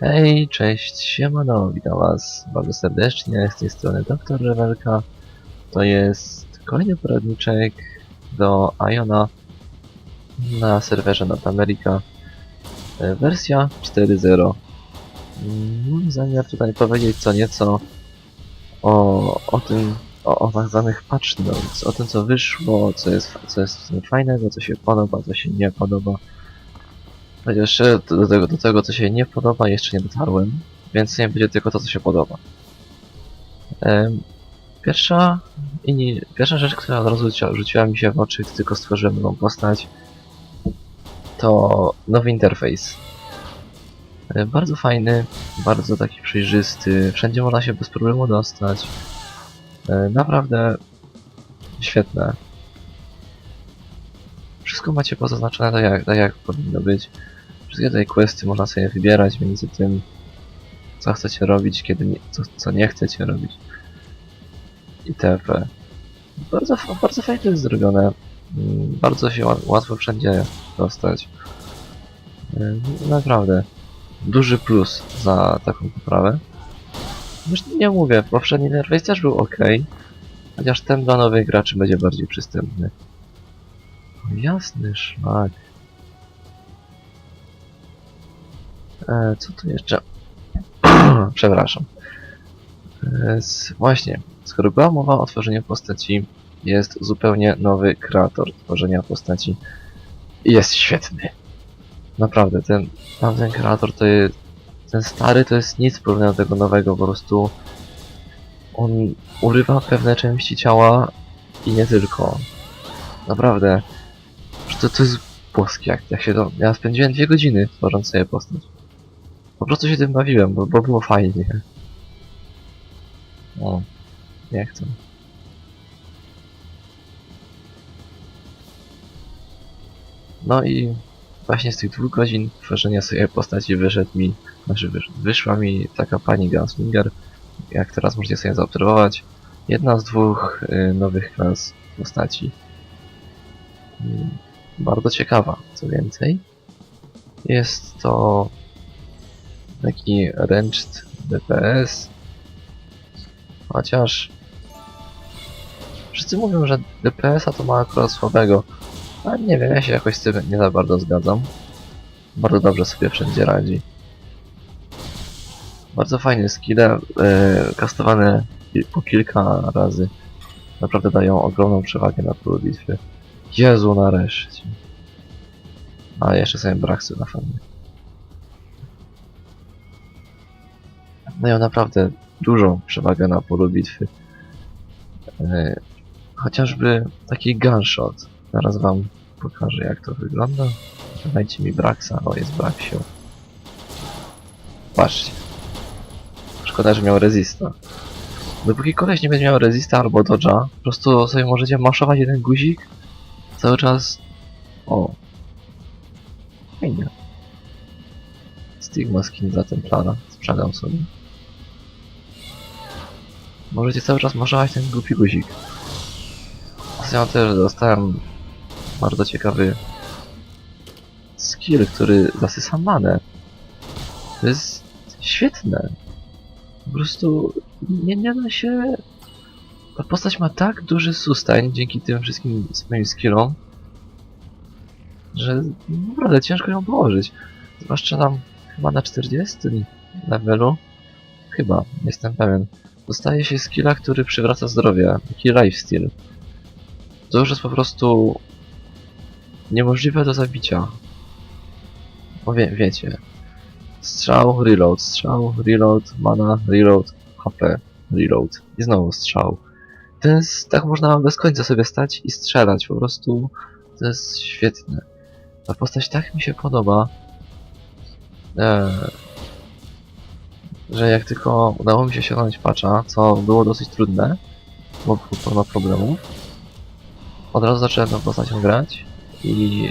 Hej, cześć, siemano, witam was bardzo serdecznie, z tej strony Dr. Rewelka. To jest kolejny poradniczek do Iona na serwerze North E, wersja 4.0. Mm, Mam zamiar tutaj powiedzieć co nieco o, o tym, o, o tak zwanych patch notes, o tym co wyszło, co jest, co jest fajnego, co się podoba, co się nie podoba. Chociaż e, do, tego, do tego, co się nie podoba, jeszcze nie dotarłem, więc nie będzie tylko to, co się podoba. Pierwsza, pierwsza rzecz, która od razu rzuciła, rzuciła mi się w oczy, gdy tylko stworzyłem nową postać, to nowy interfejs. E, Bardzo fajny, bardzo taki przejrzysty, wszędzie można się bez problemu dostać. E, Naprawdę świetne. Wszystko macie pozaznaczone tak jak, tak jak powinno być. Wszystkie tutaj questy można sobie wybierać między tym, co chcecie robić, kiedy nie, co, co nie chcecie robić. itp. Bardzo, bardzo fajnie jest zrobione. Mm, Bardzo się ła- łatwo wszędzie dostać. Ym, Naprawdę. Duży plus za taką poprawę. Już nie mówię, poprzedni interfejs też był ok. Chociaż ten dla nowych graczy będzie bardziej przystępny. Jasny szlak. E, co tu jeszcze? Przepraszam. E, właśnie, skoro była mowa o tworzeniu postaci, jest zupełnie nowy kreator tworzenia postaci. Jest świetny. Naprawdę, ten tamten kreator to jest. Ten stary to jest nic porównania do tego nowego, po prostu. On urywa pewne części ciała i nie tylko. Naprawdę. To, to jest boskie, jak, jak się to. Ja spędziłem dwie godziny tworząc sobie postać. Po prostu się tym bawiłem, bo, bo było fajnie. O, nie chcę. No i właśnie z tych dwóch godzin tworzenia sobie postaci wyszedł mi, znaczy wysz, wyszła mi taka pani Gunslinger, jak teraz możecie sobie zaobserwować, jedna z dwóch y, nowych klas postaci. Mm, Bardzo ciekawa, co więcej. Jest to taki ranged DPS. Chociaż wszyscy mówią, że DPS-a to ma akurat słabego. Ale nie wiem, ja się jakoś z tym nie za bardzo zgadzam. Bardzo dobrze sobie wszędzie radzi. Bardzo fajne skille, e, kastowane po kilka razy. Naprawdę dają ogromną przewagę na polu bitwy. Jezu, nareszcie. A jeszcze sobie braksy na fajnie. Dają naprawdę dużą przewagę na polu bitwy. E, chociażby taki gunshot. Zaraz wam pokażę jak to wygląda. Dajcie mi Braxa. O, jest Braxio. Patrzcie. Szkoda, że miał resista. Dopóki koleś nie będzie miał resista albo dodge'a, po prostu sobie możecie maszować jeden guzik cały czas. O. Fajnie. Stigma skin za ten plana. Sprzedam sobie. Możecie cały czas maszować ten głupi guzik. Ostatnio też dostałem bardzo ciekawy skill, który zasysa manę. To jest świetne. Po prostu nie, nie da się... Ta postać ma tak duży sustain dzięki tym wszystkim swoim skillom, że naprawdę ciężko ją położyć. Zwłaszcza tam chyba na 40 levelu, chyba, jestem pewien, dostaje się skilla, który przywraca zdrowie, taki lifesteal. To już jest po prostu niemożliwe do zabicia. Bo wie, wiecie. Strzał, reload, strzał, reload, mana, reload, HP, reload. I znowu strzał. To jest, tak można bez końca sobie stać i strzelać. Po prostu to jest świetne. Ta postać tak mi się podoba, e, że jak tylko udało mi się osiągnąć patcha, co było dosyć trudne, bo było pełno problemów, od razu zacząłem tą postacią grać i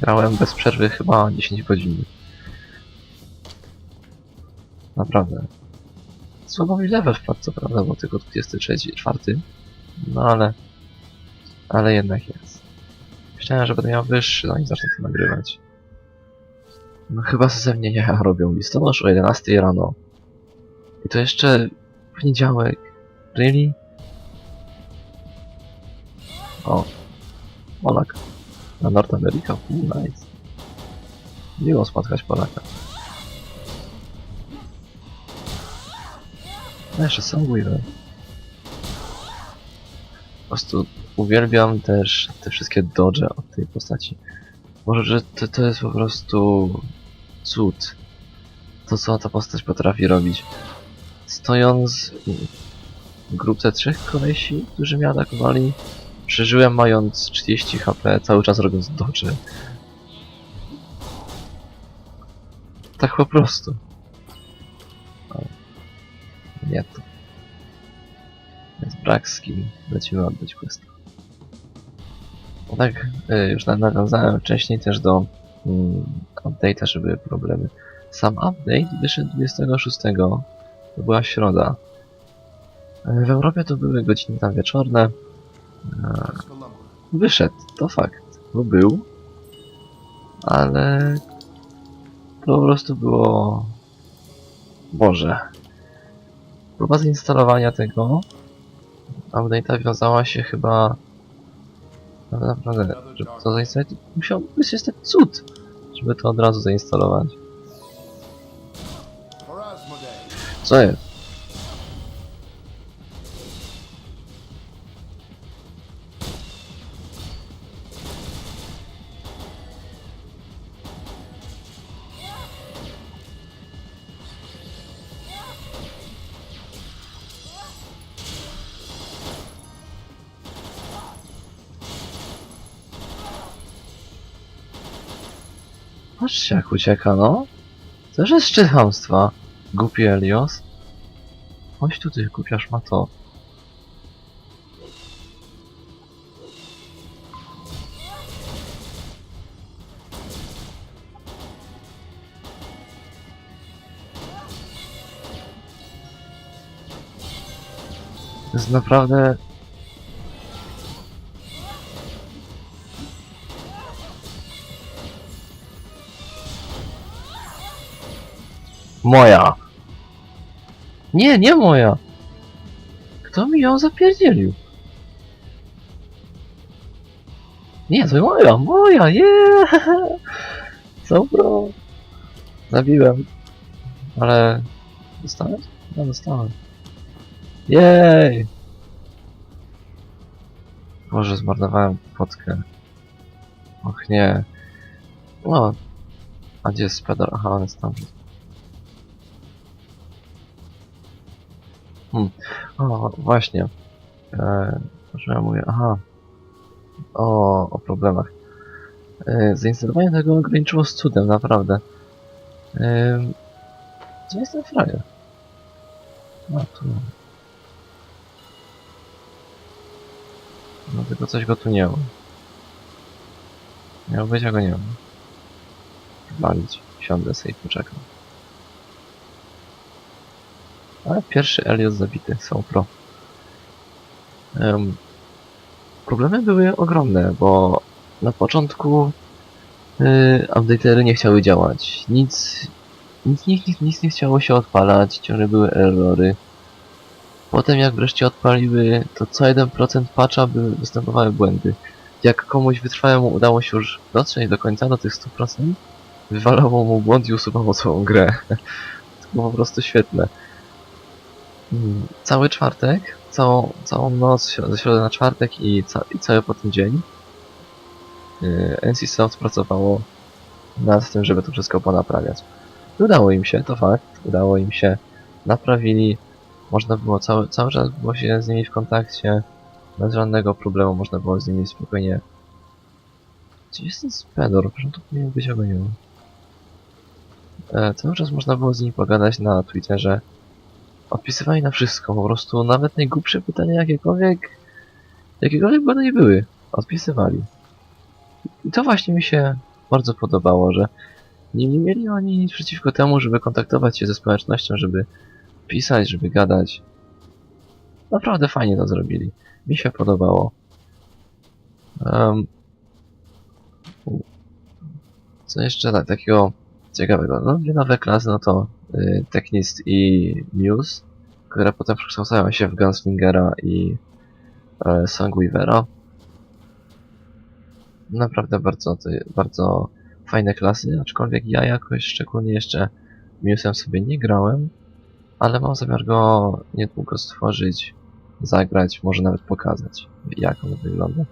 grałem bez przerwy chyba 10 godzin. Naprawdę. Słabo mi level wpadł, co prawda, bo tylko 23, 4. No ale... Ale jednak jest. Myślałem, że będę miał wyższy, zanim zacznę to nagrywać. No chyba ze mnie jaja robią. Listonosz o 11 rano. I to jeszcze poniedziałek. Really? O. Polak. Na North America. Ooh, nice. Miło spotkać Polaka. No jeszcze sam Weaver. Po prostu uwielbiam też te wszystkie dodge od tej postaci. Może, że to, to jest po prostu cud. To, co ta postać potrafi robić. Stojąc w grupce trzech kolesi, którzy mnie atakowali, przeżyłem mając 30 HP, cały czas robiąc dodge. Tak po prostu. O. Nie to. Jest brak skill. Lecimy oddać quest. Tak, y, już na- nawiązałem wcześniej też do mm, update'a, że były problemy. Sam update wyszedł 26. To była środa. Y, W Europie to były godziny tam wieczorne. E, Wyszedł, to fakt. Bo był. Ale to po prostu było... Boże. Próba zainstalowania tego update'a wiązała się chyba... No naprawdę, żeby to zainstalować, musiał być taki cud, żeby to od razu zainstalować. Co jest? Jak ucieka, no. Już jest szczyt chamstwa. Głupi Elios. Chodź tu, ty głupia szmato. To jest naprawdę... Moja! Nie, nie moja! Kto mi ją zapierdzielił? Nie, to moja, moja! Co bro? Zabiłem. Ale... Dostałeś? No, dostałem. Jej! Boże, zmarnowałem potkę. Och nie. No. A gdzie jest pedal? Aha, on jest tam. Hmm. O, właśnie. Eee, że ja mówię, aha. O, o problemach. Eee, zainstalowanie tego ograniczyło z cudem, naprawdę. Eee, gdzie jest ten frajer? No, tu. No tylko coś go tu nie ma. Miał być, a go nie ma. Walić. Siądę sobie i poczekam. Ale pierwszy Eliot zabity, są pro. Em, problemy były ogromne, bo na początku yy, updatery nie chciały działać. Nic, nic, nic, nic, nic nie chciało się odpalać, ciągle były errory. Potem jak wreszcie odpaliły, to co 1% patcha by występowały błędy. Jak komuś wytrwałemu udało się już dotrzeć do końca, do tych 100%, wywalało mu błąd i usuwało całą grę. to było po prostu świetne. Cały czwartek, całą, całą noc, ze środy na czwartek i, ca i cały potem dzień yy, NCSoft pracowało nad tym, żeby to wszystko ponaprawiać. Udało im się, to fakt, udało im się, naprawili, można było cały, cały czas było się z nimi w kontakcie, bez żadnego problemu można było z nimi spokojnie... Gdzie jest ten spedor? Proszę tu powinien być, ma. E, cały czas można było z nimi pogadać na Twitterze, odpisywali na wszystko, po prostu nawet najgłupsze pytania jakiekolwiek, jakiekolwiek by one nie były, odpisywali. I to właśnie mi się bardzo podobało, że nie, nie mieli oni nic przeciwko temu, żeby kontaktować się ze społecznością, żeby pisać, żeby gadać. Naprawdę fajnie to zrobili. Mi się podobało. Em, co jeszcze tak, takiego ciekawego. No, dwie nowe klasy, no to Technist i Muse, które potem przekształcają się w Gunslingera i e, Songweavera. Naprawdę bardzo, bardzo fajne klasy, aczkolwiek ja jakoś szczególnie jeszcze Muse'em sobie nie grałem, ale mam zamiar go niedługo stworzyć, zagrać, może nawet pokazać, jak on wygląda.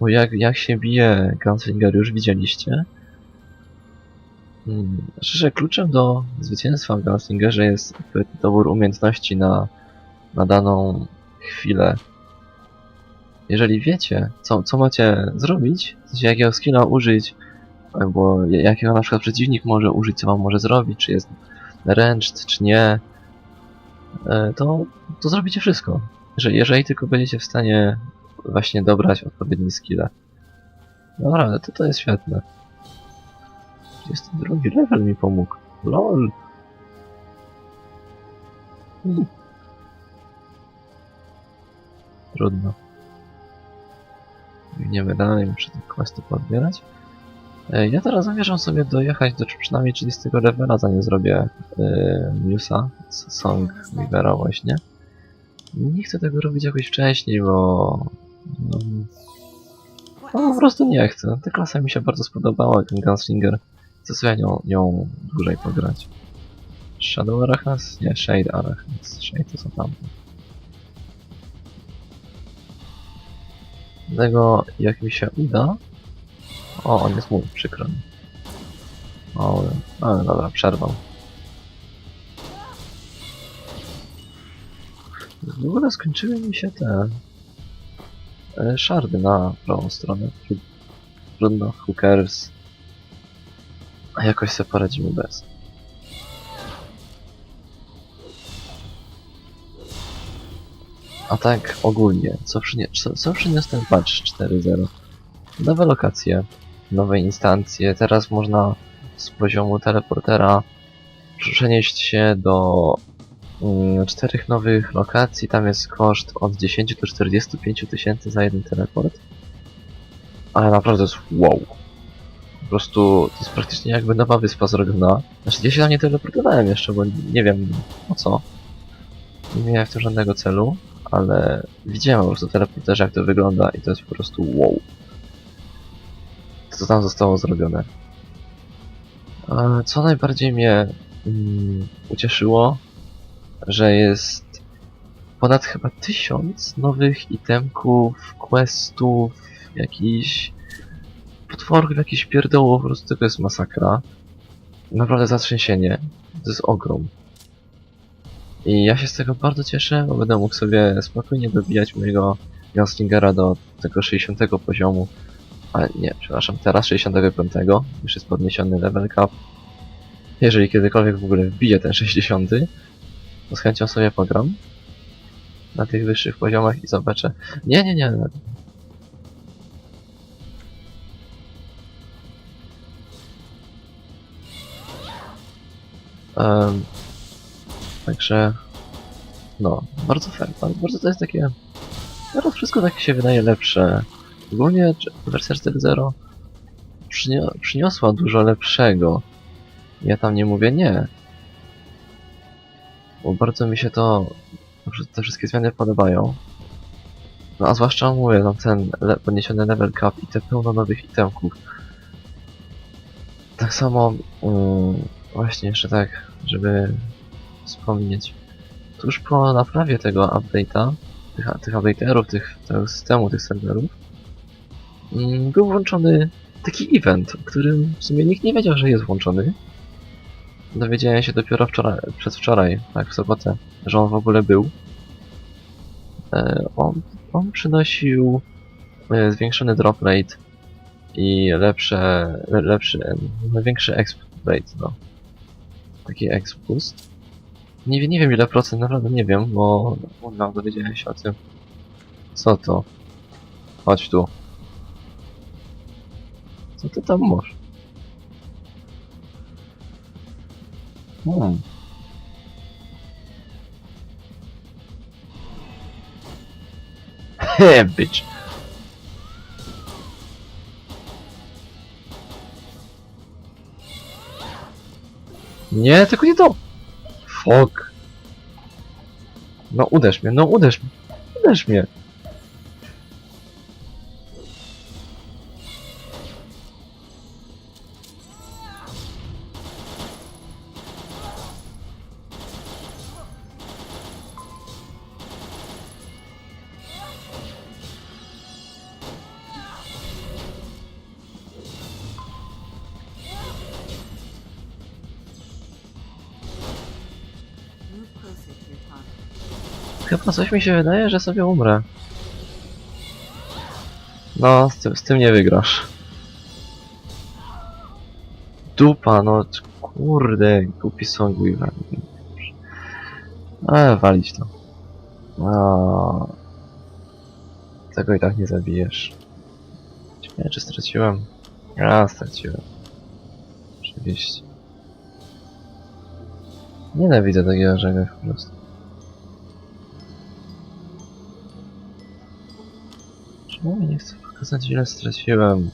Bo jak, jak się bije Gunslinger już widzieliście. Hmm, Szczerze, kluczem do zwycięstwa w Gunslingerze jest dobór umiejętności na, na daną chwilę. Jeżeli wiecie, co, co macie zrobić, w sensie jakiego skilla użyć, albo jakiego na przykład przeciwnik może użyć, co wam może zrobić, czy jest ręcz, czy nie, e, to, to zrobicie wszystko. Jeżeli, jeżeli tylko będziecie w stanie właśnie dobrać odpowiedni skille. Naprawdę, to, to jest świetne. 22 level mi pomógł. LOL. Trudno. Biegniemy dalej, muszę te questy podbierać. E, Ja teraz zamierzam sobie dojechać do przynajmniej 30 levela, zanim zrobię yy, newsa z Song Weavera właśnie. Nie chcę tego robić jakoś wcześniej, bo... No, no po prostu nie chcę. Ta klasa mi się bardzo spodobała, ten Gunslinger. Chcę sobie nią, nią dłużej pograć. Shadow Arachnas? Nie, Shade Arachnas. Shade to są tamte. Dlatego jak mi się uda... O, on jest mój, przykro mi. O, ale dobra, przerwał. W ogóle skończyły mi się te e, szardy na prawą stronę. Tru- Trudno, hookers. A jakoś sobie poradzimy bez. A tak ogólnie, co, przynie co, co przyniósł ten patch 4.0? Nowe lokacje, nowe instancje. Teraz można z poziomu teleportera przenieść się do mm, czterech nowych lokacji. Tam jest koszt od 10 do 45 tysięcy za jeden teleport. Ale naprawdę jest wow. Prostu to jest praktycznie jakby nowa wyspa zrobiona. Znaczy ja się tam nie teleportowałem jeszcze, bo nie wiem po co. Nie miałem w tym żadnego celu, ale widziałem po prostu w teleporterze jak to wygląda i to jest po prostu wow. Co tam zostało zrobione. A co najbardziej mnie mm, ucieszyło, że jest ponad chyba tysiąc nowych itemków, questów, jakichś potworów, jakichś pierdołów, po prostu to jest masakra. Naprawdę zatrzęsienie. To jest ogrom. I ja się z tego bardzo cieszę, bo będę mógł sobie spokojnie dobijać mojego Gunslingera do tego 60 poziomu. Ale nie, przepraszam, teraz 65. Już jest podniesiony level cap. Jeżeli kiedykolwiek w ogóle wbiję ten 60, to z chęcią sobie pogram. Na tych wyższych poziomach i zobaczę. Nie, nie, nie. Także no, bardzo fajnie, bardzo to jest takie teraz wszystko tak się wydaje lepsze. Ogólnie wersja 4.0 przynio- przyniosła dużo lepszego. Ja tam nie mówię nie. Bo bardzo mi się to te wszystkie zmiany podobają. No a zwłaszcza mówię, no ten le podniesiony level cap i te pełno nowych itemków. Tak samo mm, właśnie jeszcze tak, żeby wspomnieć. Tuż po naprawie tego update'a, tych, tych updaterów, tych, tego systemu, tych serwerów, mm, był włączony taki event, o którym w sumie nikt nie wiedział, że jest włączony. Dowiedziałem się dopiero wczoraj, przedwczoraj, tak, w sobotę, że on w ogóle był. E, on, on przynosił e, zwiększony drop rate i lepsze, le, lepszy, e, no, większy exp rate, no. Taki exp boost. Nie, wiem- nie wiem ile procent, naprawdę nie wiem, bo no, dowiedziałem się o tym. Co to? Chodź tu. Co ty tam masz? Hmm. Bitch. Nie, tylko nie to! Fuck. No uderz mnie, no uderz mnie. Uderz mnie. Chyba coś mi się wydaje, że sobie umrę. No, z tym, z tym nie wygrasz. Dupa, no kurde, głupi song Weaver. Ale walić to. A, tego i tak nie zabijesz. Ciekawe, czy straciłem? A, straciłem. Oczywiście. Nienawidzę takiego czegoś po prostu. Mi nie chcę pokazać ile straciłem?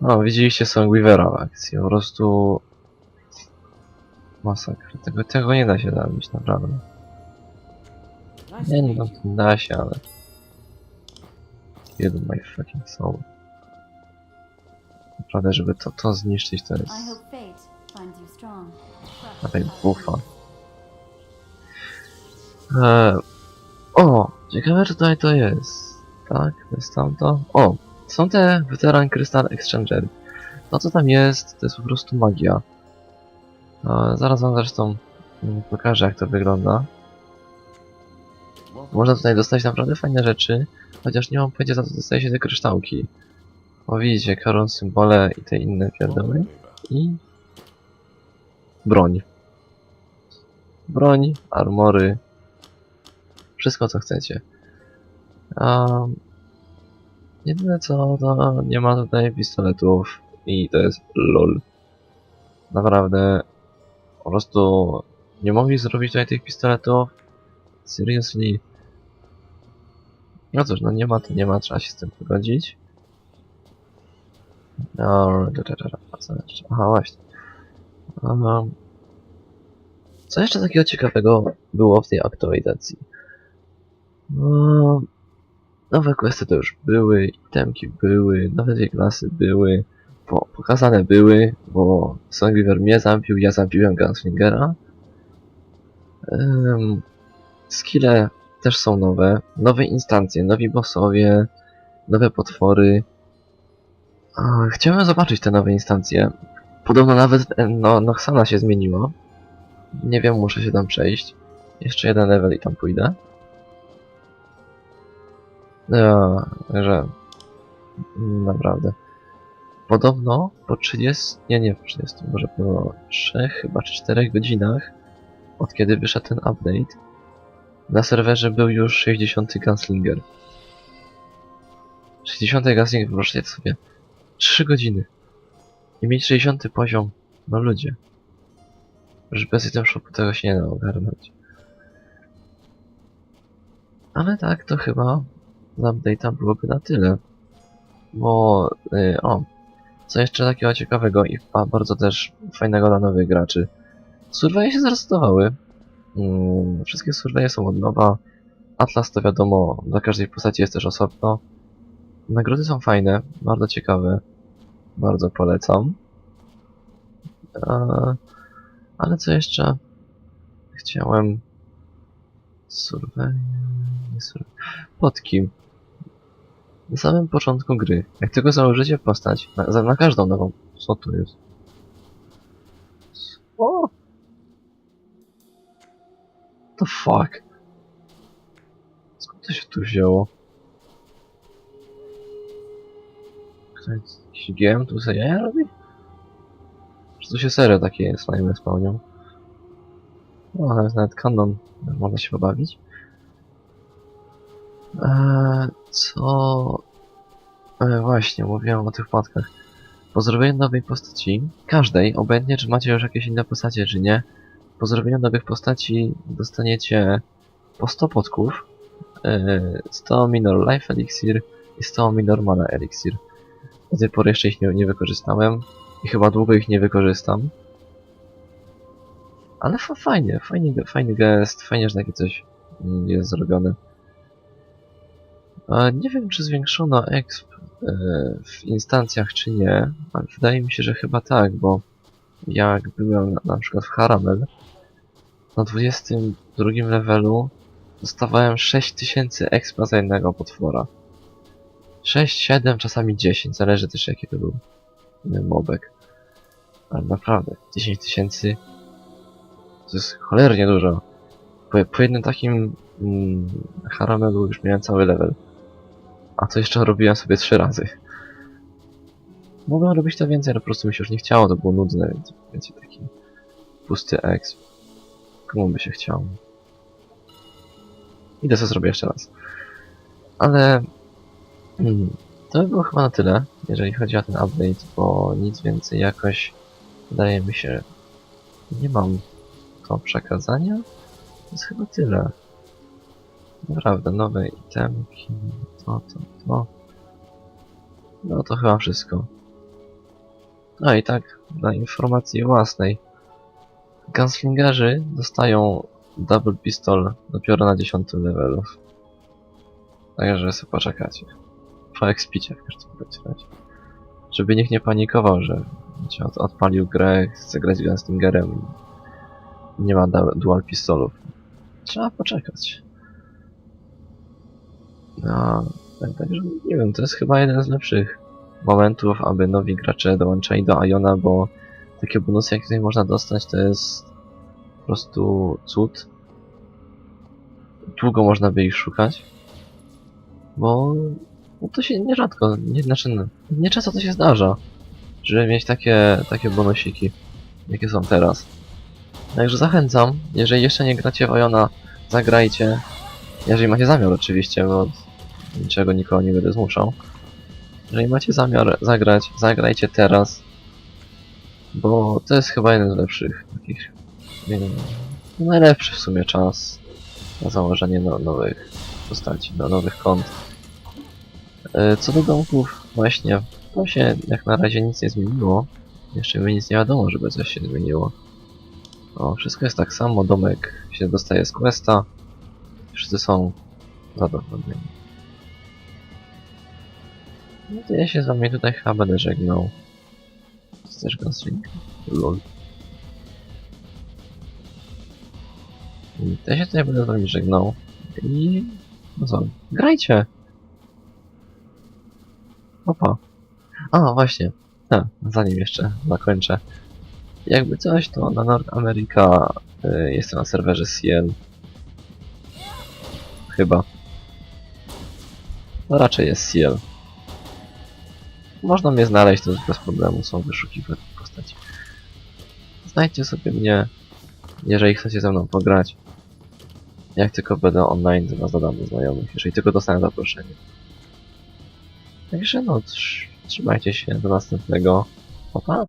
No, widzieliście Song Weavera w akcji, po prostu... Masakra, tego, tego nie da się zabić, naprawdę. Nie to no, da się, ale... Jeden my fucking soul. Naprawdę, żeby to, to zniszczyć, to jest... Strong. Dawaj bufa. Eee, o, ciekawe tutaj to jest. Tak, to jest tamto. O, są te Veteran Crystal Exchangery. To co tam jest, to jest po prostu magia. Eee, zaraz wam zresztą mm, pokażę jak to wygląda. Można tutaj dostać naprawdę fajne rzeczy, chociaż nie mam pojęcia za co dostaje się te kryształki. O widzicie, koron, symbole i te inne pierdoły. I broń. Broń, armory, wszystko co chcecie. Um, jedyne co, to nie ma tutaj pistoletów i to jest LOL. Naprawdę, po prostu nie mogli zrobić tutaj tych pistoletów. Seriously. No cóż, no nie ma to nie ma, trzeba się z tym pogodzić. No, co jeszcze? Aha, właśnie. Um, co jeszcze takiego ciekawego było w tej aktualizacji? No, nowe questy to już były, itemki były, nowe dwie klasy były, po, pokazane były, bo Songweaver mnie zabił, ja zabiłem Gunslingera. Um, skille też są nowe, nowe instancje, nowi bossowie, nowe potwory. Chciałem zobaczyć te nowe instancje. Podobno nawet no, Noxana się zmieniła. Nie wiem, muszę się tam przejść. Jeszcze jeden level i tam pójdę. Ja, że... Naprawdę. Podobno po 30... Nie, nie po 30, może po 3 chyba czy 4 godzinach od kiedy wyszedł ten update na serwerze był już 60 Gunslinger. 60 Gunslinger, wyobraźcie sobie. 3 godziny. I mieć 60 poziom. No ludzie. Że bez item shopu tego się nie da ogarnąć. Ale tak, to chyba z update'a byłoby na tyle. Bo, yy, o, co jeszcze takiego ciekawego i ba- bardzo też fajnego dla nowych graczy. Surveje się zresetowały. Mm, wszystkie surveje są od nowa. Atlas to wiadomo, dla każdej postaci jest też osobno. Nagrody są fajne, bardzo ciekawe. Bardzo polecam. Eee, ale co jeszcze? Chciałem... Survey... Nie survey... Potki. Na samym początku gry, jak tylko założycie postać, na, na każdą nową... Co tu jest? O! The fuck? Skąd to się tu wzięło? Ktoś GM tu sobie jaja robi? Czy tu się serio takie slimy spełnią? No, ale jest nawet kanon, można się pobawić. Eee, co... Eee, właśnie, mówiłem o tych wpadkach. Po zrobieniu nowej postaci, każdej, obojętnie czy macie już jakieś inne postacie, czy nie, po zrobieniu nowych postaci dostaniecie po 100 podków, eee, 100 minor life elixir i 100 minor mana elixir. Do tej pory jeszcze ich nie, nie wykorzystałem i chyba długo ich nie wykorzystam. Ale fa fajnie, fajnie, fajny gest, fajnie, że takie coś mm, jest zrobione. Nie wiem, czy zwiększono exp e, w instancjach, czy nie, ale wydaje mi się, że chyba tak, bo jak byłem na, na przykład w Haramel, na 22 levelu dostawałem 6000 expa za jednego potwora. 6, 7, czasami 10, zależy też jaki to był e, mobek. Ale naprawdę, 10 tysięcy to jest cholernie dużo. Po, po jednym takim mm, Haramelu już miałem cały level. A to jeszcze robiłem sobie trzy razy. Mogłem robić to więcej, ale po prostu mi się już nie chciało, to było nudne, więc wiecie, taki pusty exp. Komu by się chciało? Idę co zrobię jeszcze raz. Ale mm, to by było chyba na tyle, jeżeli chodzi o ten update, bo nic więcej jakoś wydaje mi się nie mam do przekazania. To jest chyba tyle. Naprawdę, nowe itemki, to, to, to. No to chyba wszystko. No i tak, dla informacji własnej. Gunslingerzy dostają double pistol dopiero na 10 levelu. Także sobie poczekacie. Po expicie w każdym razie. Żeby nikt nie panikował, że odpalił grę, chce grać Gunslingerem nie ma du- dual pistolów. Trzeba poczekać. No, tak, także nie wiem, to jest chyba jeden z lepszych momentów, aby nowi gracze dołączali do Iona, bo takie bonusy, jakie tutaj można dostać, to jest po prostu cud. Długo można by ich szukać, bo no to się nierzadko, nie, znaczy, to się zdarza, żeby mieć takie, takie bonusiki, jakie są teraz. Także zachęcam, jeżeli jeszcze nie gracie w Iona, zagrajcie. Jeżeli macie zamiar oczywiście, bo niczego nikogo nie będę zmuszał. Jeżeli macie zamiar zagrać, zagrajcie teraz. Bo to jest chyba jeden z lepszych takich. No najlepszy w sumie czas na założenie no, nowych postaci, no, nowych kont. E, Co do domków, właśnie, to się jak na razie nic nie zmieniło. Jeszcze mi nic nie wiadomo, żeby coś się zmieniło. O, wszystko jest tak samo, domek się dostaje z questa. Wszyscy są zadowoleni. No to ja się z wami tutaj chyba będę żegnał. Chcesz Gunsling? Lol. To ja się tutaj będę z wami żegnał. I... No co? Grajcie! Opa. A, właśnie. Ha, zanim jeszcze zakończę. Jakby coś, to na Nord America y, jestem na serwerze CL. Chyba. No raczej jest CL. Można mnie znaleźć, to bez problemu, są wyszukiwane postaci. Znajdźcie sobie mnie, jeżeli chcecie ze mną pograć. Jak tylko będę online, to was dodam do znajomych, jeżeli tylko dostanę zaproszenie. Także no, trz- trzymajcie się, do następnego. Pa, pa.